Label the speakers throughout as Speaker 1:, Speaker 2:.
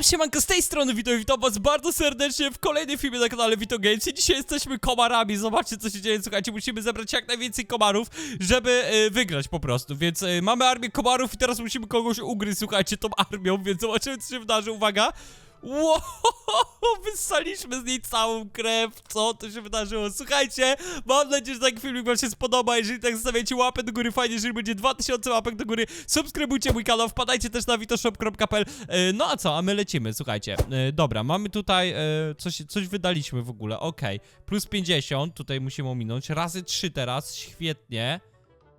Speaker 1: Yo, siemanko, z tej strony Wito witam was bardzo serdecznie w kolejnym filmie na kanale Vito Games. I dzisiaj jesteśmy komarami, zobaczcie co się dzieje, słuchajcie, musimy zebrać jak najwięcej komarów, żeby e, wygrać po prostu, więc e, mamy armię komarów i teraz musimy kogoś ugryźć, słuchajcie, tą armią, więc zobaczymy co się wydarzy, uwaga. Wow, wyssaliśmy z niej całą krew, co to się wydarzyło, słuchajcie, mam nadzieję, że taki filmik wam się spodoba, jeżeli tak zostawiacie łapę do góry, fajnie, jeżeli będzie 2000 łapek do góry, subskrybujcie mój kanał, wpadajcie też na witoshop.pl, e, no a co, a my lecimy, słuchajcie, e, dobra, mamy tutaj, e, coś, coś wydaliśmy w ogóle, okej, plus 50, tutaj musimy ominąć, razy 3 teraz, świetnie,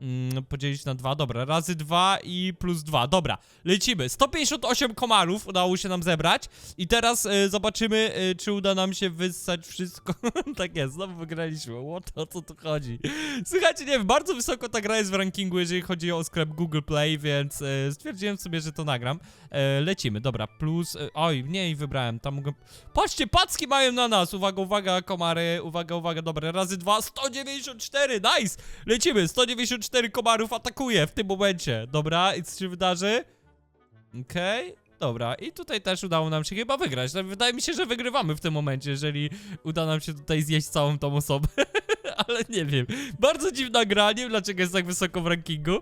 Speaker 1: Mm, podzielić na dwa, dobra, razy dwa i plus dwa, dobra, lecimy, 158 komarów udało się nam zebrać. I teraz e, zobaczymy, e, czy uda nam się wyssać wszystko, tak jest, znowu wygraliśmy, to, o co tu chodzi, słuchajcie, nie wiem, bardzo wysoko ta gra jest w rankingu, jeżeli chodzi o sklep Google Play, więc e, stwierdziłem sobie, że to nagram, e, lecimy, dobra, plus, e, oj, nie, i wybrałem, tam mogę, patrzcie, packi mają na nas, uwaga, uwaga, komary, uwaga, uwaga, dobra, razy dwa, 194, nice, lecimy, 194 komarów atakuje w tym momencie. Dobra, i co się wydarzy? Okej, dobra. I tutaj też udało nam się chyba wygrać. No, Wydaje mi się, że wygrywamy w tym momencie, jeżeli uda nam się tutaj zjeść całą tą osobę. ale nie wiem. Bardzo dziwna gra, nie wiem dlaczego jest tak wysoko w rankingu.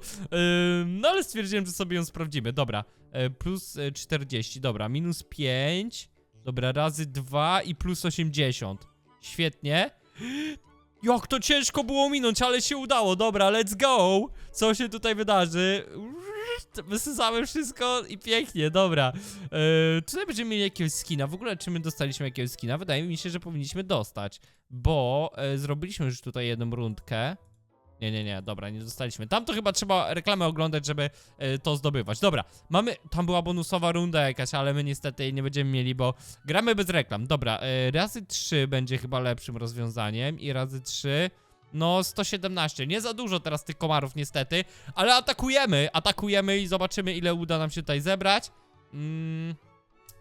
Speaker 1: No ale stwierdziłem, że sobie ją sprawdzimy. Dobra, e, plus e, 40, dobra, minus 5. Dobra, razy 2 i plus 80. Świetnie. Jak to ciężko było minąć, ale się udało. Dobra, let's go. Co się tutaj wydarzy? Wysysamy wszystko i pięknie, dobra. Eee, tutaj będziemy mieli jakiegoś skina. W ogóle, czy my dostaliśmy jakiegoś skina? Wydaje mi się, że powinniśmy dostać, bo e, zrobiliśmy już tutaj jedną rundkę. Nie, nie, nie, dobra, nie dostaliśmy. Tam to chyba trzeba reklamę oglądać, żeby e, to zdobywać. Dobra, mamy, tam była bonusowa runda jakaś, ale my niestety jej nie będziemy mieli, bo gramy bez reklam. Dobra, e, razy 3 będzie chyba lepszym rozwiązaniem i razy 3... No, 117. Nie za dużo teraz tych komarów, niestety. Ale atakujemy, atakujemy i zobaczymy, ile uda nam się tutaj zebrać. Mm.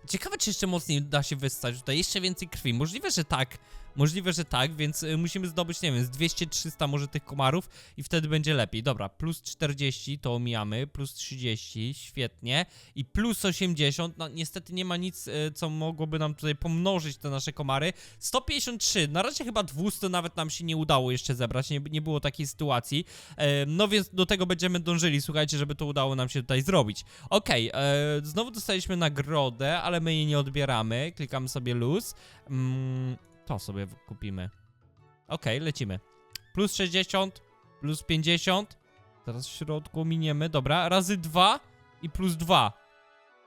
Speaker 1: Ciekawe, czy jeszcze mocniej da się wyssać tutaj jeszcze więcej krwi. Możliwe, że tak. Możliwe, że tak, więc y, musimy zdobyć, nie wiem, z 200-300 może tych komarów i wtedy będzie lepiej. Dobra, plus 40 to omijamy, plus 30, świetnie. I plus 80, no niestety nie ma nic, y, co mogłoby nam tutaj pomnożyć te nasze komary. 153, na razie chyba 200 nawet nam się nie udało jeszcze zebrać, nie, nie było takiej sytuacji. E, no więc do tego będziemy dążyli, słuchajcie, żeby to udało nam się tutaj zrobić. Okej, e, znowu dostaliśmy nagrodę, ale my jej nie odbieramy. Klikamy sobie luz. Mm, to sobie kupimy. Okej, lecimy. Plus 60, plus 50. Teraz w środku miniemy, dobra. Razy 2 i plus 2.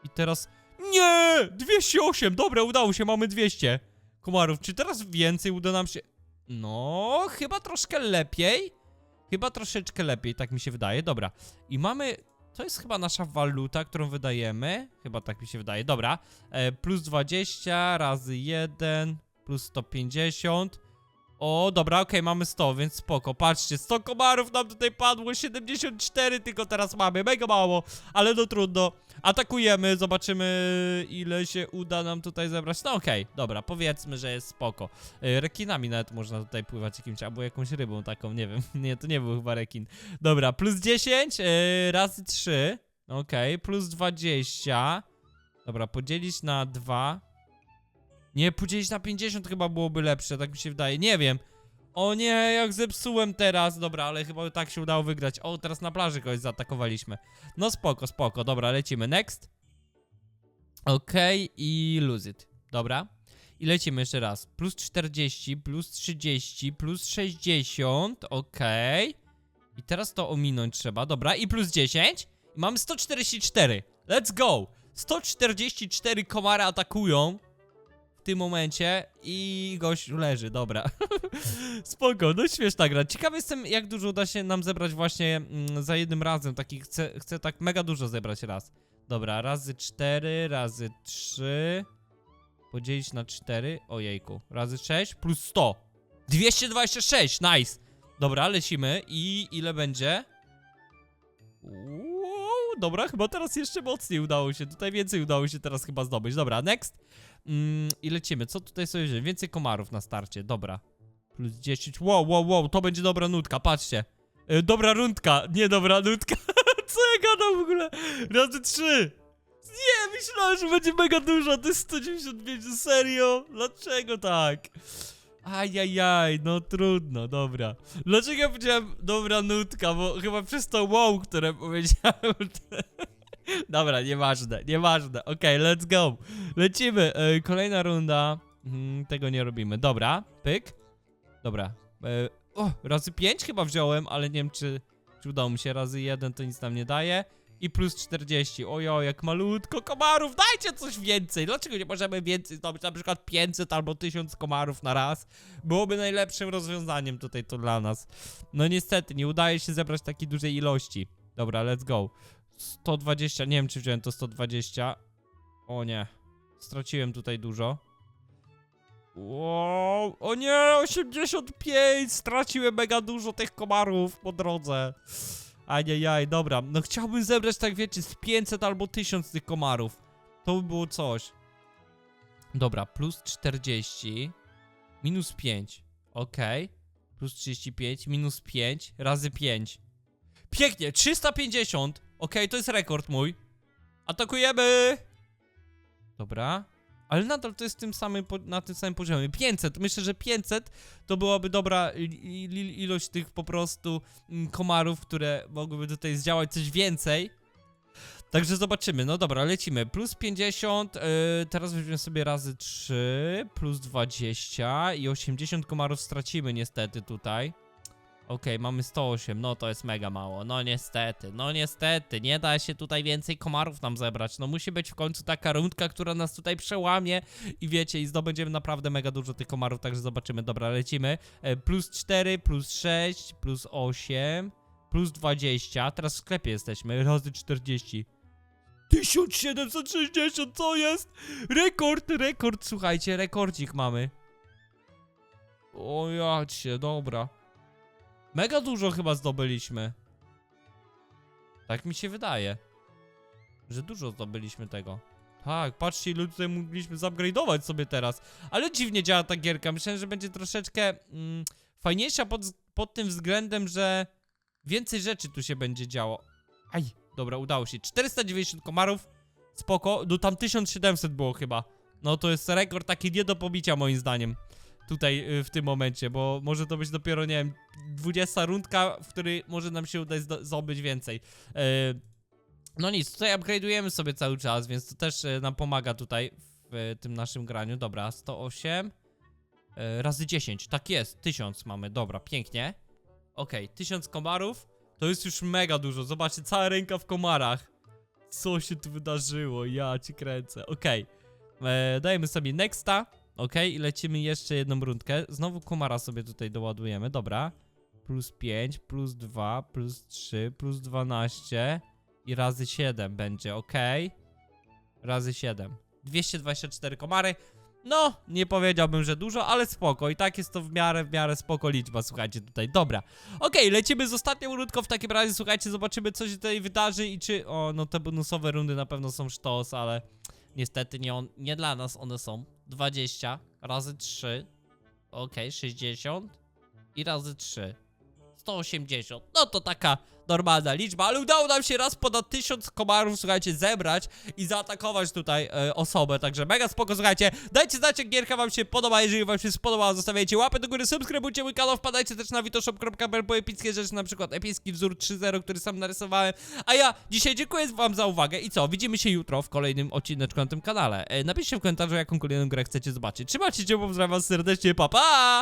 Speaker 1: I teraz... Nie! 208! Dobra, udało się, mamy 200 komarów. Czy teraz więcej uda nam się... No, chyba troszkę lepiej. Chyba troszeczkę lepiej, tak mi się wydaje. Dobra. I mamy... To jest chyba nasza waluta, którą wydajemy. Chyba tak mi się wydaje. Dobra. E, plus 20 razy 1 plus 150. O, dobra, okej, mamy 100, więc spoko. Patrzcie, 100 komarów nam tutaj padło, 74 tylko teraz mamy, mega mało, ale no trudno. Atakujemy, zobaczymy ile się uda nam tutaj zebrać. No okej, dobra, powiedzmy, że jest spoko. E, rekinami nawet można tutaj pływać jakimś, albo jakąś rybą taką, nie wiem. Nie, to nie był chyba rekin. Dobra, plus 10 e, razy 3. Okej, plus 20. Dobra, podzielić na 2. Nie, podzielić na 50 chyba byłoby lepsze, tak mi się wydaje. Nie wiem. O nie, jak zepsułem teraz. Dobra, ale chyba tak się udało wygrać. O, teraz na plaży kogoś zaatakowaliśmy. No spoko, spoko. Dobra, lecimy. Next. Okej, i lose it. Dobra. I lecimy jeszcze raz. Plus 40, plus 30, plus 60. Okej. I teraz to ominąć trzeba. Dobra, i plus 10. I mamy 144. Let's go. 144 komary atakują w tym momencie i gość leży, dobra. Spoko, no śmieszna gra. Ciekawy jestem, jak dużo uda się nam zebrać właśnie mm, za jednym razem. Taki chcę, chcę tak mega dużo zebrać raz. Dobra, razy 4, razy 3. Podzielić na 4. Ojejku. Razy 6 plus 100. 226, nice. Dobra, lecimy i ile będzie? Wow, dobra, chyba teraz jeszcze mocniej udało się. Tutaj więcej udało się teraz chyba zdobyć. Dobra, next. Mm, I lecimy. Co tutaj sobie wziąć? Więcej komarów na starcie. Dobra. Plus 10. Wow, wow, wow. To będzie dobra nutka. Patrzcie. E, dobra rundka. Nie dobra nutka. Co ja gadam w ogóle? Razy 3. Nie, myślałem, że będzie mega dużo, to jest 195, serio? Dlaczego tak? Ajajaj, no trudno, dobra. Dlaczego ja powiedziałem dobra nutka, bo chyba przez to wow, które powiedziałem. Dobra, nieważne, nieważne. Okej, let's go. Lecimy. E, kolejna runda. Mm, tego nie robimy. Dobra, pyk. Dobra. E, o, razy 5 chyba wziąłem, ale nie wiem czy, czy udało mi się. Razy 1 to nic nam nie daje. I plus 40. Ojo, jak malutko komarów. Dajcie coś więcej. Dlaczego nie możemy więcej zdobyć? Na przykład 500 albo 1000 komarów na raz. Byłoby najlepszym rozwiązaniem tutaj to dla nas. No niestety, nie udaje się zebrać takiej dużej ilości. Dobra, let's go. 120, nie wiem czy wziąłem to 120. O nie. Straciłem tutaj dużo. Wow, o nie, 85! Straciłem mega dużo tych komarów po drodze. Ajajaj, dobra. No chciałbym zebrać, tak wiecie, z 500 albo 1000 tych komarów. To by było coś. Dobra, plus 40. Minus 5. Okej. Plus 35, minus 5, razy 5. Pięknie, 350. Okej, to jest rekord mój. Atakujemy! Dobra. Ale nadal to jest tym samym na tym samym poziomie. 500, myślę, że 500 to byłaby dobra ilość tych po prostu mm, komarów, które mogłyby tutaj zdziałać coś więcej. Także zobaczymy. No dobra, lecimy. Plus 50, yy, teraz weźmiemy sobie razy 3, plus 20 i 80 komarów stracimy niestety tutaj. Okej, mamy 108, no to jest mega mało. No niestety, no niestety, nie da się tutaj więcej komarów nam zebrać. No musi być w końcu taka rundka, która nas tutaj przełamie i wiecie, i zdobędziemy naprawdę mega dużo tych komarów, także zobaczymy. Dobra, lecimy. E, plus 4, plus 6, plus 8, plus 20. Teraz w sklepie jesteśmy, razy 40. 1760, co jest? Rekord, rekord, słuchajcie, rekordzik mamy. O jacie, dobra. Mega dużo chyba zdobyliśmy. Tak mi się wydaje. Że dużo zdobyliśmy tego. Tak, patrzcie ile tutaj mogliśmy zupgrade'ować sobie teraz. Ale dziwnie działa ta gierka. Myślałem, że będzie troszeczkę mm, fajniejsza pod, pod tym względem, że więcej rzeczy tu się będzie działo. Aj, dobra, udało się. 490 komarów. Spoko. No tam 1700 było chyba. No to jest rekord taki nie do pobicia moim zdaniem tutaj y, w tym momencie, bo może to być dopiero, nie wiem, 20 rundka, w której może nam się udać zdo- zdobyć więcej. E, no nic, tutaj upgrade'ujemy sobie cały czas, więc to też e, nam pomaga tutaj w e, tym naszym graniu. Dobra, 108 e, razy 10, tak jest, 1000 mamy, dobra, pięknie. Okej, 1000 komarów, to jest już mega dużo, zobaczcie, cała ręka w komarach. Co się tu wydarzyło, ja ci kręcę, okej. E, Dajemy sobie nexta. Okej, i lecimy jeszcze jedną rundkę. Znowu komara sobie tutaj doładujemy, dobra. Plus 5, plus 2, plus 3, plus 12 i razy 7 będzie, okej. Razy 7. 224 komary. No, nie powiedziałbym, że dużo, ale spoko. I tak jest to w miarę, w miarę spoko liczba, słuchajcie, tutaj. Dobra. Okej, lecimy z ostatnią rundką w takim razie, słuchajcie, zobaczymy, co się tutaj wydarzy i czy... O, no te bonusowe rundy na pewno są sztos, ale... Niestety nie, on, nie dla nas one są. 20 razy 3. Ok, 60 i razy 3. 180. No to taka normalna liczba, ale udało nam się raz ponad 1000 komarów, słuchajcie, zebrać i zaatakować tutaj e, osobę, także mega spoko, słuchajcie. Dajcie znać, jak gierka wam się podoba, jeżeli wam się spodobała, zostawiajcie łapę do góry, subskrybujcie mój kanał, wpadajcie też na witoshop.pl po epickie rzeczy, na przykład epicki wzór 3.0, który sam narysowałem. A ja dzisiaj dziękuję wam za uwagę i co, widzimy się jutro w kolejnym odcineczku na tym kanale. E, napiszcie w komentarzu, jaką kolejną grę chcecie zobaczyć. Trzymajcie się, pozdrawiam was serdecznie, pa pa!